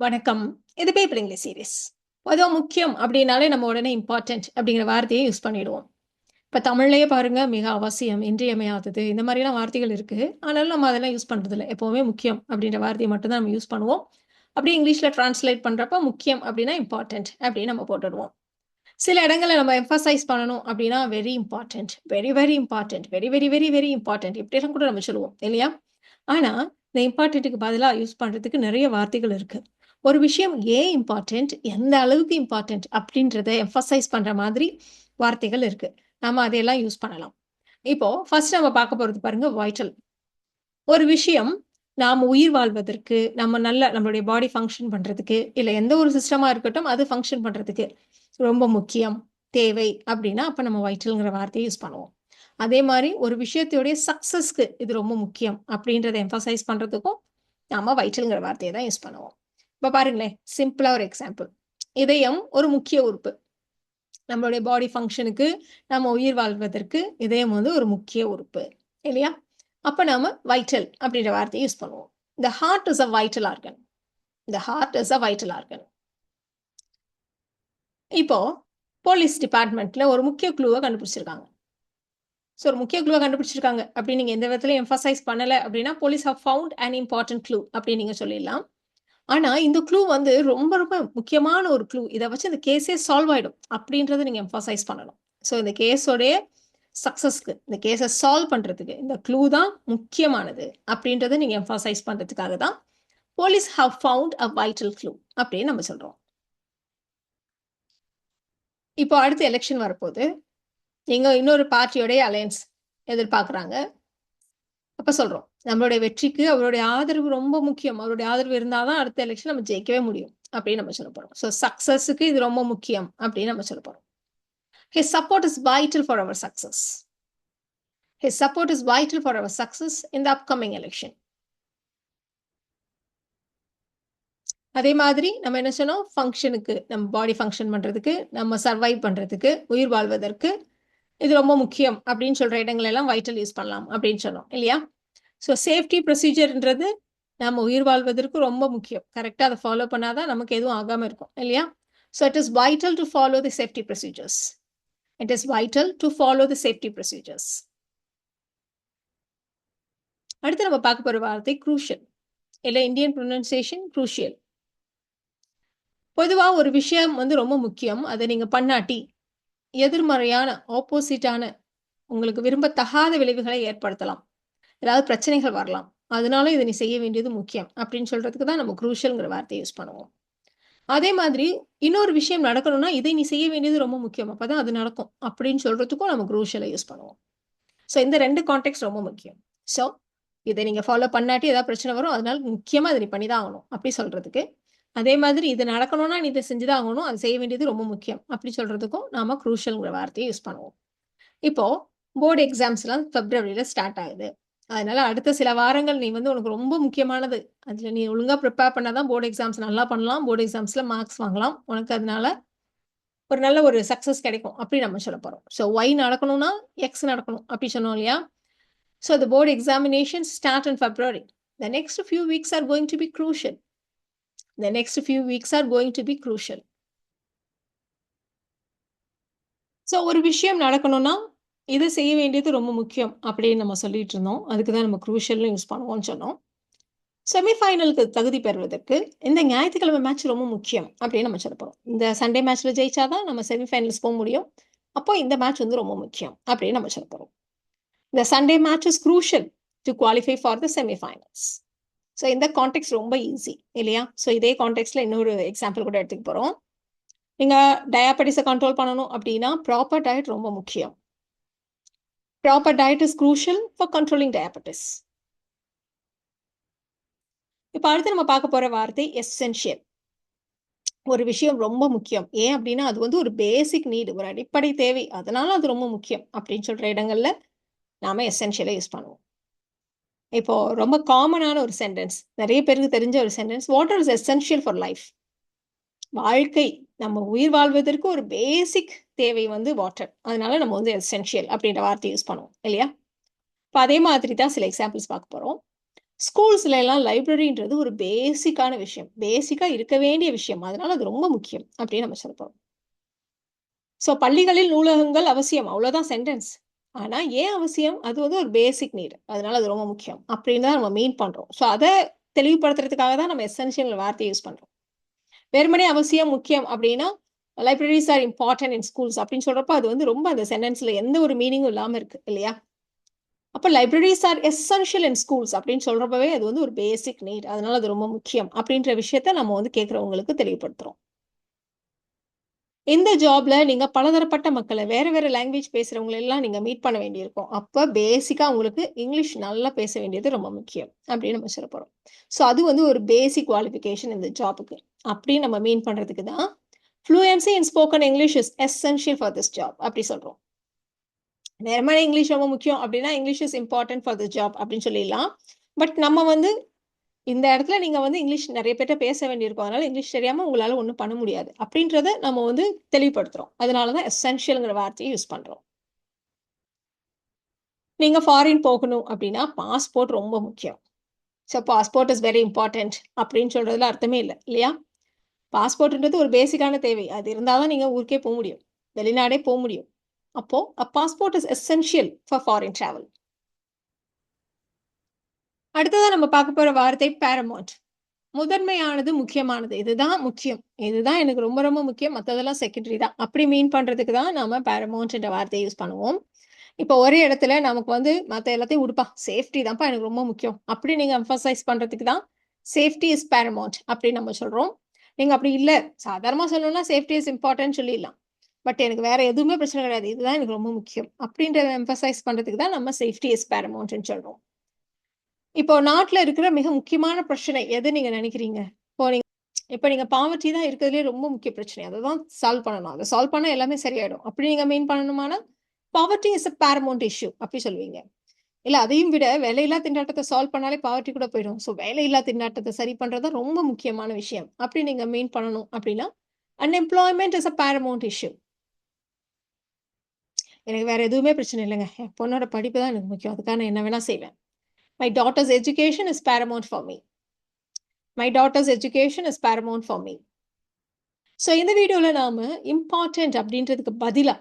வணக்கம். இது paper English series பொதுவாக முக்கியம் அப்படின்னாலே நம்ம உடனே இம்பார்ட்டன்ட் அப்படிங்கிற வார்த்தையை யூஸ் பண்ணிடுவோம். இப்போ தமிழ்லேயே பாருங்க மிக அவசியம் இன்றியமையாதது. இந்த மாதிரிலாம் வார்த்தைகள் இருக்கு. ஆனாலும் நம்ம அதெல்லாம் யூஸ் பண்ணுறதில்ல எப்போவுமே முக்கியம் அப்படின்ற வார்த்தையை மட்டும்தான் நம்ம யூஸ் பண்ணுவோம். அப்படியே இங்கிலீஷில் டிரான்ஸ்லேட் பண்ணுறப்ப முக்கியம் அப்படின்னா இம்பார்ட்டன்ட் அப்படின்னு நம்ம போட்டுடுவோம். சில இடங்களில் நம்ம எம்ஃபசைஸ் பண்ணணும் அப்படின்னா very important very very important very very very very important இப்படிலாம் கூட நம்ம சொல்லுவோம் இல்லையா? ஆனால் இந்த இம்பார்ட்டன்ட்டுக்கு பதிலாக யூஸ் பண்ணுறதுக்கு நிறைய வார்த்தைகள் இருக்குது ஒரு விஷயம் ஏன் இம்பார்ட்டன்ட் எந்த அளவுக்கு இம்பார்ட்டன்ட் அப்படின்றத எம்ஃபசைஸ் பண்ற மாதிரி வார்த்தைகள் இருக்கு. நம்ம அதையெல்லாம் யூஸ் பண்ணலாம். இப்போ ஃபர்ஸ்ட் நம்ம பார்க்க போறது பாருங்க வைட்டல் ஒரு விஷயம் நாம் உயிர் வாழ்வதற்கு நம்ம நல்ல நம்மளுடைய பாடி ஃபங்க்ஷன் பண்ணுறதுக்கு இல்லை எந்த ஒரு சிஸ்டமாக இருக்கட்டும் அது ஃபங்க்ஷன் பண்ணுறதுக்கு ரொம்ப முக்கியம் தேவை அப்படின்னா அப்போ நம்ம வைட்டல்ங்கிற வார்த்தையை யூஸ் பண்ணுவோம். அதே மாதிரி ஒரு விஷயத்தையுடைய சக்ஸஸ்க்கு இது ரொம்ப முக்கியம் அப்படின்றத எம்ஃபசைஸ் பண்ணுறதுக்கும் நம்ம வைட்டல்ங்கிற வார்த்தையை தான் யூஸ் பண்ணுவோம். இப்போ பாருங்களேன் சிம்பிளா ஒரு எக்ஸாம்பிள் இதயம் ஒரு முக்கிய உறுப்பு. நம்மளுடைய பாடி ஃபங்க்ஷனுக்கு நம்ம உயிர் வாழ்வதற்கு இதயம் வந்து ஒரு முக்கிய உறுப்பு இல்லையா? அப்போ நாம வைட்டல் அப்படின்ற வார்த்தையை யூஸ் பண்ணுவோம். The heart is a vital organ the heart is a vital organ இப்போ போலீஸ் டிபார்ட்மெண்ட்ல ஒரு முக்கிய குழுவை கண்டுபிடிச்சிருக்காங்க. ஸோ ஒரு முக்கிய குழுவை கண்டுபிடிச்சிருக்காங்க. அப்படின்னு நீங்கள் எந்த விதத்துல எம்ஃபசைஸ் பண்ணலை அப்படின்னா police have found an important clue அப்படின்னு நீங்கள் சொல்லிடலாம். ஆனா இந்த க்ளூ வந்து ரொம்ப ரொம்ப முக்கியமான ஒரு க்ளூ இதை வச்சு இந்த கேஸே சால்வ் ஆயிடும். அப்படின்றத நீங்க எம்ஃபசைஸ் பண்ணணும். ஸோ இந்த கேஸோடைய சக்சஸ்க்கு இந்த கேஸை சால்வ் பண்றதுக்கு இந்த க்ளூ தான் முக்கியமானது அப்படின்றத நீங்க எம்ஃபசைஸ் பண்றதுக்காக தான் police have found a vital clue அப்படின்னு நம்ம சொல்றோம். இப்போ அடுத்து எலெக்ஷன் வரப்போகுது. நீங்க இன்னொரு பார்ட்டியோடைய அலையன்ஸ் எதிர்பார்க்குறாங்க. அப்போ சொல்கிறோம் நம்மளுடைய வெற்றிக்கு அவருடைய ஆதரவு ரொம்ப முக்கியம். அவருடைய ஆதரவு இருந்தாதான் அடுத்த எலெக்ஷன் நம்ம ஜெயிக்கவே முடியும் அப்படின்னு நம்ம சொல்ல போறோம். ஸோ சக்சஸுக்கு இது ரொம்ப முக்கியம் அப்படின்னு நம்ம சொல்ல போறோம். His support is vital for our success his support is vital for our success in the upcoming election அதே மாதிரி நம்ம என்ன சொன்னோம் ஃபங்க்ஷனுக்கு நம்ம பாடி ஃபங்க்ஷன் பண்ணுறதுக்கு நம்ம சர்வைவ் பண்ணுறதுக்கு உயிர் வாழ்வதற்கு இது ரொம்ப முக்கியம் அப்படின்னு சொல்கிற இடங்கள் எல்லாம் வைட்டல் யூஸ் பண்ணலாம் அப்படின்னு சொன்னோம் இல்லையா? ஸோ சேஃப்டி ப்ரொசீஜர்ன்றது நம்ம உயிர் வாழ்வதற்கு ரொம்ப முக்கியம். கரெக்டாக அதை ஃபாலோ பண்ணாதான் நமக்கு எதுவும் ஆகாமல் இருக்கும் இல்லையா? So it is vital to follow the safety procedures it is vital to follow the safety procedures அடுத்து நம்ம பார்க்க போகிற வார்த்தை குரூஷியல் இல்லை இந்தியன் ப்ரொனன்சியேஷன் குரூஷியல் பொதுவாக ஒரு விஷயம் வந்து ரொம்ப முக்கியம். அதை நீங்கள் பண்ணாட்டி எதிர்மறையான ஆப்போசிட்டான உங்களுக்கு விரும்பத்தகாத விளைவுகளை ஏற்படுத்தலாம். ஏதாவது பிரச்சனைகள் வரலாம். அதனால இதை நீ செய்ய வேண்டியது முக்கியம் அப்படின்னு சொல்றதுக்கு தான் நம்ம குரூஷியல்ங்கிற வார்த்தையை யூஸ் பண்ணுவோம். அதே மாதிரி இன்னொரு விஷயம் நடக்கணும்னா இதை நீ செய்ய வேண்டியது ரொம்ப முக்கியம். அப்பதான் அது நடக்கும் அப்படின்னு சொல்றதுக்கும் நம்ம குரூஷியலை யூஸ் பண்ணுவோம். ஸோ இந்த ரெண்டு கான்டெக்ட் ரொம்ப முக்கியம். ஸோ இதை நீங்க ஃபாலோ பண்ணாட்டி ஏதாவது பிரச்சனை வரும் அதனால முக்கியமா இதை நீ பண்ணிதான் ஆகணும் அப்படி சொல்றதுக்கு. அதே மாதிரி இது நடக்கணும்னா நீ இதை செஞ்சுதான் ஆகணும் அது செய்ய வேண்டியது ரொம்ப முக்கியம் அப்படி சொல்றதுக்கும் நாம குரூஷியல்ங்கிற வார்த்தையை யூஸ் பண்ணுவோம். இப்போ போர்டு எக்ஸாம்ஸ்லாம் பிப்ரவரியில ஸ்டார்ட் ஆகுது. அதனால அடுத்த சில வாரங்கள் நீ வந்து உனக்கு ரொம்ப முக்கியமானது. அதுல நீ ஒழுங்கா ப்ரிப்பேர் பண்ணாதான் போர்டு எக்ஸாம்ஸ் நல்லா பண்ணலாம். போர்டு எக்ஸாம்ஸ்ல மார்க்ஸ் வாங்கலாம். உனக்கு அதனால ஒரு நல்ல ஒரு சக்சஸ் கிடைக்கும். அப்படி நம்ம சொல்ல போறோம். ஸோ ஒய் நடக்கணும்னா எக்ஸ் நடக்கணும். அப்படி சொன்னோம் இல்லையா? So the board examination start in February the next few weeks are going to be crucial the next few weeks are going to be crucial so ஒரு விஷயம் நடக்கணும்னா இதை செய்ய வேண்டியது ரொம்ப முக்கியம் அப்படின்னு நம்ம சொல்லிட்டு இருந்தோம். அதுக்கு தான் நம்ம குரூஷியல்னு யூஸ் பண்ணுவோம்னு சொன்னோம். செமிஃபைனலுக்கு தகுதி பெறுவதற்கு இந்த ஞாயிற்றுக்கிழமை மேட்ச் ரொம்ப முக்கியம் அப்படின்னு நம்ம சொல்ல போகிறோம் இந்த சண்டே மேட்ச்ல ஜெயிச்சாதான் நம்ம செமிஃபைனல்ஸ் போக முடியும். அப்போ இந்த மேட்ச் வந்து ரொம்ப முக்கியம் அப்படின்னு நம்ம சொல்ல போகிறோம் இந்த Sunday match is crucial to qualify for the semifinals so இந்த கான்டெக்ட் ரொம்ப ஈஸி இல்லையா? ஸோ இதே கான்டெக்ட்ல இன்னொரு எக்ஸாம்பிள் கூட எடுத்துக்க போகிறோம் நீங்கள் டயாபெட்டிஸை கண்ட்ரோல் பண்ணணும் அப்படின்னா ப்ராப்பர் டயட் ரொம்ப முக்கியம். Proper diet is crucial for controlling diabetes. இப்போ அடுத்து நம்ம பார்க்க போற வார்த்தை எசென்ஷியல் ஒரு விஷயம் ரொம்ப முக்கியம். ஏன் அப்படின்னா அது வந்து ஒரு பேசிக் நீடு ஒரு அடிப்படை தேவை. அதனால அது ரொம்ப முக்கியம் அப்படின்னு சொல்ற இடங்கள்ல நாம எசென்ஷியலை யூஸ் பண்ணுவோம். இப்போ ரொம்ப காமனான ஒரு சென்டென்ஸ் நிறைய பேருக்கு தெரிஞ்ச ஒரு sentence water is essential for life வாழ்க்கை. நம்ம உயிர் வாழ்வதற்கு ஒரு பேசிக் தேவை வந்து வாட்டர் அதனால நம்ம வந்து எசென்ஷியல் அப்படின்ற வார்த்தை யூஸ் பண்ணுவோம் இல்லையா இப்போ அதே மாதிரி தான் சில எக்ஸாம்பிள்ஸ் பார்க்க போகிறோம் ஸ்கூல்ஸ்ல எல்லாம் லைப்ரரின்றது ஒரு பேசிக்கான விஷயம். பேசிக்கா இருக்க வேண்டிய விஷயம். அதனால அது ரொம்ப முக்கியம் அப்படின்னு நம்ம சொல்ல ஸோ பள்ளிகளில் நூலகங்கள் அவசியம். அவ்வளோதான் சென்டென்ஸ். ஆனால் ஏன் அவசியம்? அது வந்து ஒரு பேசிக் நீட். அதனால அது ரொம்ப முக்கியம். அப்படின்னு தான் நம்ம மீன் பண்ணுறோம் ஸோ அதை தெளிவுபடுத்துறதுக்காக தான் நம்ம எசென்ஷியல் வார்த்தை யூஸ் பண்ணுறோம் வெறுமனே அவசியம், முக்கியம் அப்படின்னா, libraries are important in schools அப்படின்னு சொல்றப்ப அது வந்து ரொம்ப அந்த சென்டென்ஸ்ல எந்த ஒரு மீனிங்கும் இல்லாம இருக்கு இல்லையா? அப்ப libraries are essential in schools அப்படின்னு சொல்றப்பவே அது வந்து ஒரு பேசிக் நீட். அதனால அது ரொம்ப முக்கியம். அப்படின்ற விஷயத்த நம்ம வந்து கேட்கறவங்களுக்கு தெளிவுபடுத்துறோம். இந்த ஜாப்ல நீங்க பலதரப்பட்ட மக்களை வேற வேற லாங்குவேஜ் பேசுறவங்கள எல்லாம் நீங்க மீட் பண்ண வேண்டியிருக்கும். அப்ப பேசிக்கா உங்களுக்கு இங்கிலீஷ் நல்லா பேச வேண்டியது ரொம்ப முக்கியம். அப்படின்னு நம்ம சொல்ல போறோம். ஸோ அது வந்து ஒரு பேசிக் குவாலிஃபிகேஷன் இந்த ஜாபுக்கு அப்படின்னு நம்ம மீன் பண்றதுக்கு தான் fluency in spoken English is essential for this job அப்படி சொல்கிறோம் நேரமான இங்கிலீஷ் ரொம்ப முக்கியம் அப்படின்னா, English is important for this job அப்படின்னு சொல்லிடலாம். பட் நம்ம வந்து இந்த இடத்துல நீங்கள் வந்து இங்கிலீஷ் நிறைய பேர்ட்ட பேச வேண்டியிருக்கும். அதனால இங்கிலீஷ் தெரியாமல் உங்களால ஒன்றும் பண்ண முடியாது. அப்படின்றத நம்ம வந்து தெளிவுபடுத்துகிறோம் அதனால தான் எசென்ஷியல்ங்கிற வார்த்தையை யூஸ் பண்ணுறோம் நீங்கள் ஃபாரின் போகணும் அப்படின்னா, பாஸ்போர்ட் ரொம்ப முக்கியம். So passport is very important அப்படின்னு சொல்றதுல அர்த்தமே இல்லை இல்லையா? பாஸ்போர்ட்ன்றது ஒரு பேசிக்கான தேவை. அது இருந்தால் தான் நீங்கள் ஊருக்கே போக முடியும். வெளிநாடே போக முடியும். அப்போ a passport is essential for foreign travel. அடுத்ததாக நம்ம பார்க்க போற வார்த்தை பேரமவுண்ட். முதன்மையானது, முக்கியமானது. இதுதான் முக்கியம். இதுதான் எனக்கு ரொம்ப ரொம்ப முக்கியம். மற்றதெல்லாம் செகண்டரி தான். அப்படி மீன் பண்றதுக்கு தான் நாம பேரமவுண்ட் என்ற வார்த்தையை யூஸ் பண்ணுவோம். இப்போ ஒரே இடத்துல நமக்கு வந்து மற்ற எல்லாத்தையும் உடுப்பா சேஃப்டி தான்ப்பா எனக்கு ரொம்ப முக்கியம். அப்படி நீங்க எம்ஃபசைஸ் பண்றதுக்கு தான் சேஃப்டி இஸ் பேரமோண்ட் அப்படின்னு நம்ம சொல்றோம். நீங்க அப்படி இல்ல, சாதாரணமா சொல்லணும்னா சேஃப்டி இஸ் இம்பார்ட்டன்ட் சொல்லிடலாம். பட் எனக்கு வேற எதுவுமே பிரச்சனை கிடையாது. இதுதான் எனக்கு ரொம்ப முக்கியம். அப்படின்றத எம்பசைஸ் பண்றதுக்கு தான் நம்ம சேஃப்டி இஸ் பேரமௌண்ட்னு சொல்றோம். இப்போ நாட்டுல இருக்கிற மிக முக்கியமான பிரச்சனை எது நீங்க நினைக்கிறீங்க? இப்போ நீங்க இப்ப நீங்க பாவர்ட்டி தான் இருக்கிறதுலே ரொம்ப முக்கிய பிரச்சனை. அததான் சால்வ் பண்ணணும். அதை சால்வ் பண்ணா எல்லாமே சரியாயிடும். அப்படி நீங்க mean பண்ணணுமானா, poverty is a paramount issue அப்படி சொல்லுவீங்க. இல்ல அதையும் விட வேலையில்லா திண்டாட்டத்தை சால்வ் பண்ணாலே பாவர்ட்டி கூட போயிடும். ஸோ வேலையில்லா திண்டாட்டத்தை சரி பண்றது ரொம்ப முக்கியமான விஷயம். அப்படி நீங்க மீன் பண்ணணும் அப்படின்னா, unemployment is a paramount issue. எனக்கு வேற எதுவுமே பிரச்சனை இல்லைங்க என் பொண்ணோட படிப்பு தான் எனக்கு முக்கியம். அதுக்காக நான் என்ன வேணா செய்வேன். My daughter's education is paramount for me. My daughter's education is paramount for me. So இந்த வீடியோவில் நாம இம்பார்ட்டன்ட் அப்படின்றதுக்கு பதிலா,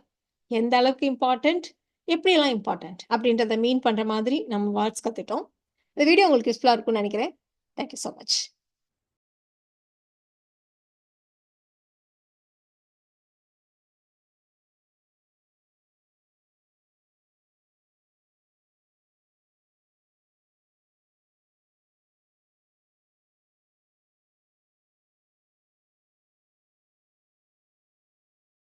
எந்த அளவுக்கு இம்பார்ட்டன்ட், எப்படியெல்லாம் இம்பார்ட்டன்ட் அப்படின்றத மீன் பண்ணுற மாதிரி நம்ம வேர்ட்ஸ் கத்துட்டோம். இந்த வீடியோ உங்களுக்கு யூஸ்ஃபுல்லாக இருக்கும்னு நினைக்கிறேன். Thank you much.